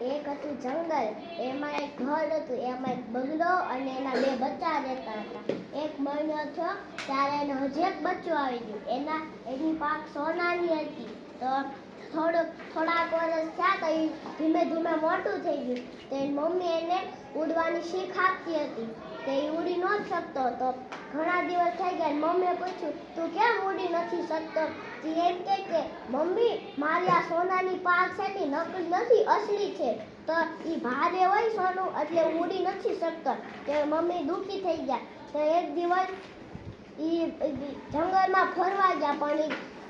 એક હતું જંગલ, એમાં એક ઘર હતું, એમાં એક બંગલો અને એના બે બચ્ચા રહેતા હતા. એક મહિનો થયો ત્યારે એને હજી એક બચ્ચું આવી ગયું. એના, એની પાક સોનાની હતી. તો થોડુંક, થોડાક વર્ષ થયા તો એ ધીમે ધીમે મોટું થઈ ગયું. તો એની મમ્મી એને ઉડવાની શીખ આપતી હતી. તે એ ઉડી ન શકતો હતો. ઘણા દિવસ થઈ ગયા મમ્મીએ પૂછ્યું, તું કેમ ઉડી નથી શકતો? તે એમ કે કે, મમ્મી, મારી આ સોનાની પાક છે ને નકલી નથી, અસલી છે. તો એ ભારે હોય સોનું, એટલે ઉડી નથી શકતો. તે મમ્મી દુઃખી થઈ ગયા. તો એક દિવસ એ જંગલમાં ફરવા ગયા, પણ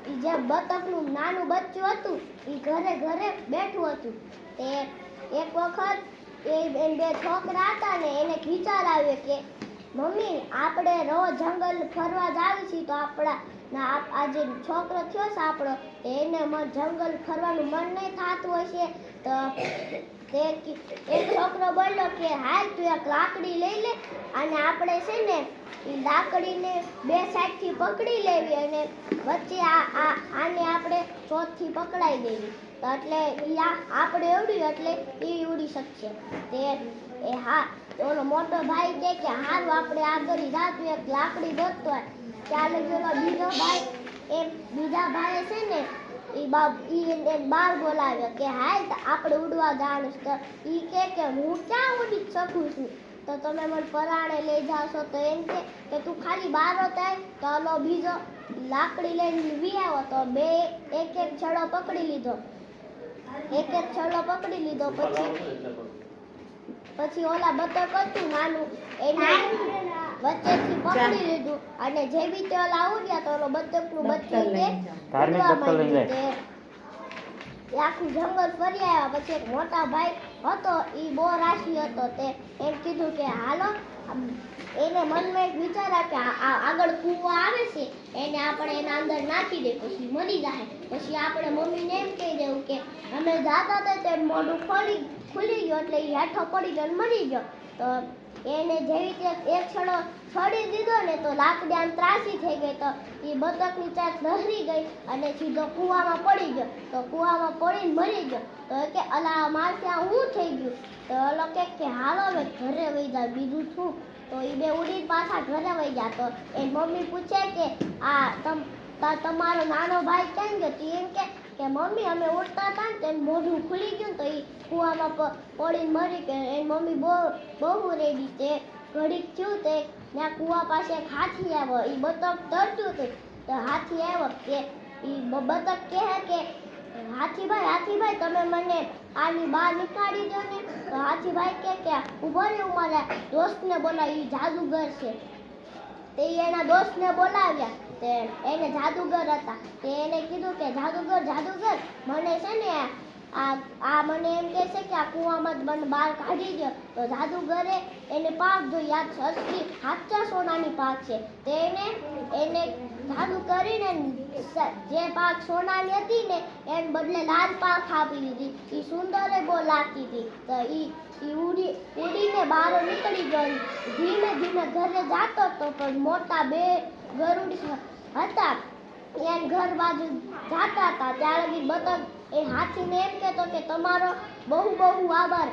ઈ જે બતકનું નાનું બચ્ચું હતું એ ઘરે ઘરે બેઠું હતું. તે એક વખત એ બે છોકરા હતા ને, એને વિચાર આવ્યો કે, મમ્મી, આપણે રોજ જંગલ ફરવા જાવી છીએ તો આપણા ના, આ જે છોકરો થયો છે આપણો, એને જંગલ ફરવાનું મન નહીં થતું હશે તે કી- એક છોકરો બોલ્યો કે, હાલ તું એક લાકડી લઈ લે અને આપણે છે ને એ લાકડીને બે સાઈડથી પકડી લેવી અને વચ્ચે આ આને આપણે ચોથથી પકડાઈ દેવી. તો એટલે એ આપણે એવડ્યું એટલે એ ઉડી શકશે. તે, એ હા ઓલો મોટો ભાઈ કહે કે હારું આપણે આગળ જાતું એક લાકડી ગોતતો ચાલે પેલો બીજો ભાઈ, એ બીજા ભાઈ છે ને ઈ બા ઈ એને બાર બોલાવ્યો કે હાલ આપણે ઉડવા જવાનું તો ઈ કે કે, હું ક્યાં ઉડી શકું છું? તો તમે મને પરાણે લઈ જાશો તો એમ કે કે તું ખાલી બારો થાય, તો આનો બીજો લાકડી લઈને વી આવ્યો તો બે એક એક છડો પકડી લીધો. એક એક છડો પકડી લીધો. પછી પછી ઓલા બતક હતું નાનું, એને વચ્ચેથી પકડી લીધું. અને જે બી તે ઓલા ઉડ્યા તો ઓલો બતકનું બચ્ચું તે ધાર્મિક ઉડવા લઈ જાય એ આખું જંગલ ફરી આવ્યા પછી એક મોટા ભાઈ હતો એ બહુ રાશિ હતો તે. એમ કીધું કે હાલો એને મનમાં એક વિચાર કે આગળ કૂવો આવે છે એને આપણે એના અંદર નાખી દે પછી મરી જાય. પછી આપણે મમ્મીને એમ કહી દેવું કે અમે જાતા હતા તે મોઢું ખોલી ખુલી ગયો એટલે એ હેઠો પડી ગયો મરી ગયો. તો એને જેવી રીતે એક છડો છોડી દીધો ને તો લાકડી આમ ત્રાસી થઈ ગઈ તો એ બતકની ચાંચ નહરી ગઈ અને સીધો કૂવામાં પડી ગયો. તો કૂવામાં પડીને મરી ગયો. તો કે, અલા મારથી આ હું થઈ ગયું? તો ઓલો કે કે, હાલો, હવે ઘરે વહી જાય બીજું શું? તો એ બે ઉડી પાછા ઘરે વહી ગયા. તો એ મમ્મી પૂછે કે, આ તમ તમારો નાનો ભાઈ કેમ ગયો? એમ કે કે મમ્મી, અમે ઉડતા હતા ને તો એનું મોઢું ખુલી ગયું તો એ કૂવામાં પડીને મરી ગયો એની મમ્મી બહુ બહુ રેડી તે ઘડીક થયું તે ત્યાં કૂવા પાસે એક હાથી આવ્યો. એ બતક તરતું હતું. તો હાથી આવ્યો કે એ બતક કહે કે, હાથીભાઈ હાથીભાઈ, તમે મને આની બહાર નીકાળી દો ને. તો હાથીભાઈ કહે કે ઊભો રહ્યું મારા દોસ્તને બોલાવી એ જાદુગર છે. તે એના દોસ્તને બોલાવ્યા. તે એને જાદુગર હતા. તે એને કીધું કે, જાદુગર જાદુગર, મને છે ને આ આ મને એમ કહે છે કે આ કૂવામાં મને બહાર કાઢી દો તો જાદુગરે એને પાક જોઈ. આ સસ્તી સાચા સોનાની પાક છે. તેને, એને જાદુ કરીને જે પાક સોનાની હતી ને એને બદલે લાલ પાક આપી દીધી. એ સુંદરે બહુ લાગતી હતી. તો એ ઈ ઉડી, ઉડીને બહાર નીકળી ગયો ધીમે ધીમે ઘરે જાતો હતો પણ મોટા બે ગરુડ હતા. એને ઘર બાજુ જાતા હતા. ત્યારે બી બતક એ હાથીને એમ કહેતો કે તમારો બહુ બહુ આભાર.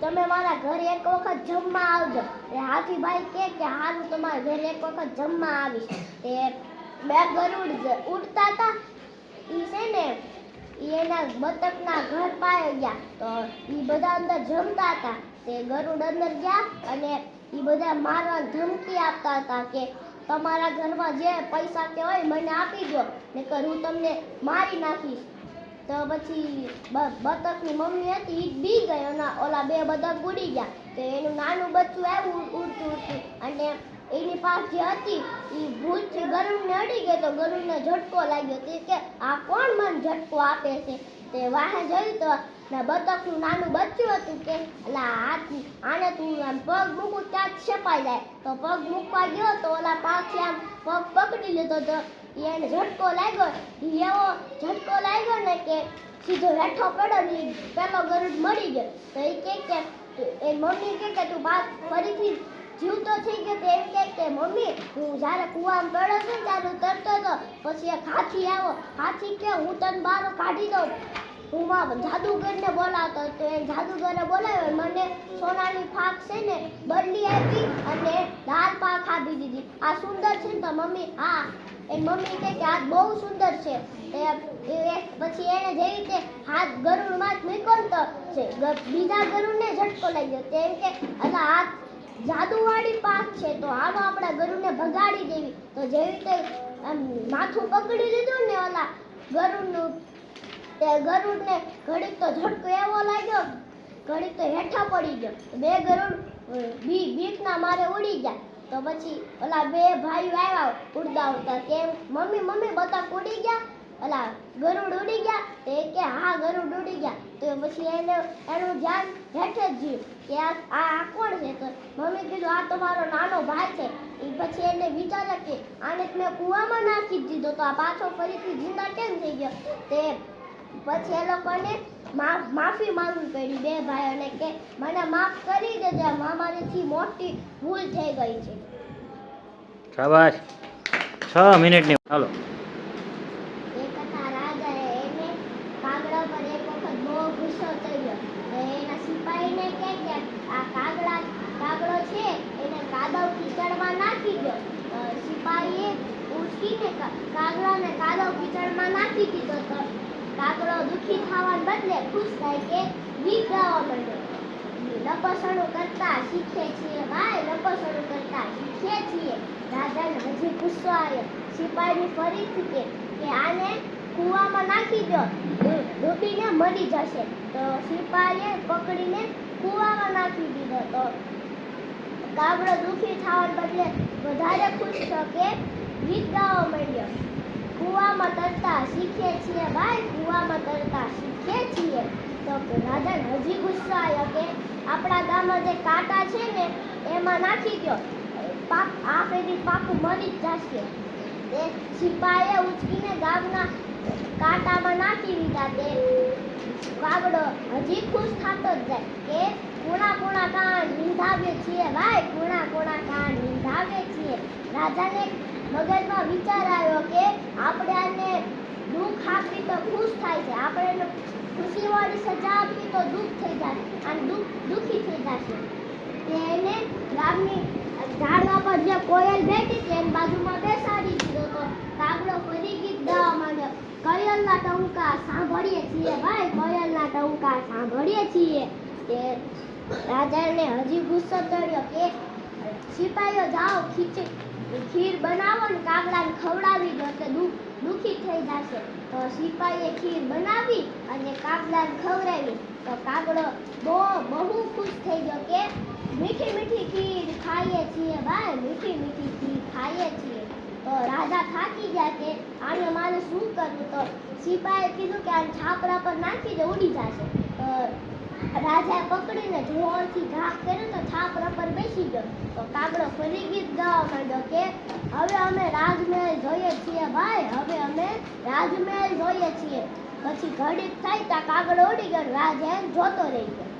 તમે મારા ઘરે એક વખત જમવા આવજો. એ હાથીભાઈ કહે કે હારું, તમારા ઘરે એક વખત જમવા આવીશ. તે બે ગરુડ ઉડતા હતા એ છે ને એના બતકના ઘર પાસે ગયા. તો એ બધા અંદર જમતા હતા. તે ગરુડ અંદર ગયા અને એ બધા મારવા ધમકી આપતા હતા કે તમારા ઘરમાં જે પૈસા કે હોય મને આપી દો નહીંતર હું તમને મારી નાખીશ. તો પછી બતકની મમ્મી હતી એ બી ગઈ અને ઓલા બે બતક ઉડી ગયા. તો એનું નાનું બચ્ચું આવ્યું ઉડતું ઉડતું. અને એની પાસે હતી એ ભૂલથી ગરુડને અડી ગયો તો ગરુડને ઝટકો લાગ્યો. તે કે, આ કોણ મને ઝટકો આપે છે? તે વાહે જોયું તો ને બતકનું નાનું બચ્ચું હતું કે અલા હાથ આને તું આમ પગ મૂકું ત્યાં જ છપાઈ જાય. તો પગ મૂકવા ગયો તો ઓલા પાછી આમ પગ પકડી લીધો તો એને ઝટકો લાગ્યો. એવો ઝટકો લાગ્યો ને કે સીધો હેઠો પડ્યો ને પેલો ગરુડ મરી ગયો. તો એ કે કે, એ મમ્મી કે કે, તું બાપ ફરીથી જીવતો થઈ ગયો તો એમ કે કે, મમ્મી, હું જ્યારે કૂવામાં પડ્યો ને ત્યારે તરતો હતો પછી એક હાથી આવ્યો. હાથી કે, હું તને બહાર કાઢી દઉં. હું જાદુગરને બોલાવતો તો એ જાદુગરને બોલાવ્યો મને સોનાની ફાક છે ને બદલી આપી અને દાળ પાક આપી દીધી. આ સુંદર છે ને તો મમ્મી હા એ મમ્મી કે આ બહુ સુંદર છે. પછી એણે જે રીતે હાથ ગરુડમાં જ નીકળતો છે બીજા ગરુડને ઝટકો લઈ ગયો. તેમ કે આ જાદુવાળી પાક છે, તો આમાં આપણા ગરુડને ભગાડી દેવી. તો જેવી રીતે માથું પકડી લીધું ને ઓલા ગરુડનું તે ગરુડને ઘડીક તો ઝટકો એવો લાગ્યો, ઘડીક તો હેઠા પડી ગયો. બે ગરુડ બી, બીકના મારે ઉડી ગયા. તો પછી ઓલા બે ભાઈઓ આવ્યા ઉડતા ઉડતા કેમ મમ્મી મમ્મી બધા ઉડી ગયા? ઓલા ગરુડ ઉડી ગયા. તે કે, હા, ગરુડ ઉડી ગયા. તો પછી એને, એનું ધ્યાન હેઠે જ ગયું કે આ આ કોણ છે? તો મમ્મી કીધું, આ તમારો નાનો ભાઈ છે. એ પછી એને વિચારે કે, આને મેં કૂવામાં નાખી દીધો, તો આ પાછો ફરીથી જીંદા કેમ થઈ ગયો? તે પછી એ લોકોને માફી માંગવી પડી બે ભાઈઓને કે મને માફ કરી દેજે મામારીથી મોટી ભૂલ થઈ ગઈ છે. શાબાશ. છ મિનિટની હાલો. એક હતા રાજાએ એને કાગડા પર એક વખત બહુ ગુસ્સો થયો. એના સિપાહીને કહે કે આ કાગડા કાગડો છે એને કાદવ કિચડમાં નાખી દો. સિપાહીએ કા- કાગડાને કાદવ કિચડમાં નાખી દીધો તો દુઃખી થવાને બદલે ખુશ થાય કે ગીત ગાવા માંડે લપસણું કરતા શીખે છીએ ભાઈ લપસણું કરતા શીખે છીએ. રાજાને હજી ગુસ્સો આવ્યો. સિપાહીની ફરીથી કે કે આને કૂવામાં નાખી દો. ડૂબીને મરી જશે. તો સિપાહીએ પકડીને કૂવામાં નાખી દીધો તો કાગડો દુઃખી થવાને બદલે વધારે ખુશ થયો કે ગીત ગાવા માંડ્યો કૂવામાં તરતા શીખીએ છીએ ભાઈ કૂવામાં તરતા શીખીએ છીએ. તો રાજાને હજી ગુસ્સો આવ્યો કે આપણા ગામમાં જે કાંટા છે ને, એમાં નાખી દો પાક, આ ફેરી પાકું મરી જ જશે. તે સિપાહીએ ઉચકીને ગામના કાંટામાં નાખી દીધા. તે કાગડો હજી ખુશ થતો જ જાય. કે કુણા કુણા કાન નિંધાવીએ છીએ ભાઈ, કુણા કુણા કાન નિંધાવીએ છીએ. રાજાને મગજમાં વિચાર આવ્યો કે આપણે આને દુઃખ આપી તો ખુશ થાય છે. આપણે એને ખુશીવાળી સજા આપી તો દુઃખ થઈ જશે અને દુઃખ દુઃખી થઈ જશે. તેને ગામની ઝાડવા પર જે કોયલ બેઠી છે એની બાજુમાં બેસાડી દીધો તો કાગડો ફરી ગીત ગાવા માંડ્યો. કોયલના ટંકા સાંભળીએ છીએ ભાઈ, કોયલના ટંકા સાંભળીએ છીએ. કે રાજાને હજી ગુસ્સો ચડ્યો કે સિપાહીઓ જાઓ ખીચડી ખીર બનાવો ને કાગડાને ખવડાવી દો તો દુઃખ થઈ જશે. તો સિપાહીએ ખીર બનાવી અને કાગડાને ખવડાવી. તો કાગડો બહુ બહુ ખુશ થઈ ગયો કે મીઠી મીઠી ખીર ખાઈએ છીએ ભાઈ, મીઠી મીઠી ખીર ખાઈએ છીએ. તો રાજા થાકી ગયા કે આને મારે શું કરવું? તો સિપાહીએ કીધું કે આ છાપરા પર નાખી દે, ઉડી જશે. તો રાજાએ પકડીને જોરથી ઘાક કર્યો તો છાપરા પર બેસી ગયો. તો કાગડો ફરી ગીત ગાવા માંડ્યો કે, હવે અમે રાજમહેલ જોઈએ છીએ ભાઈ, હવે અમે રાજમહેલ જોઈએ છીએ. પછી ઘડીક થાય ત્યાં કાગડો ઉડી ગયો રાજા એને જોતો રહી ગયો.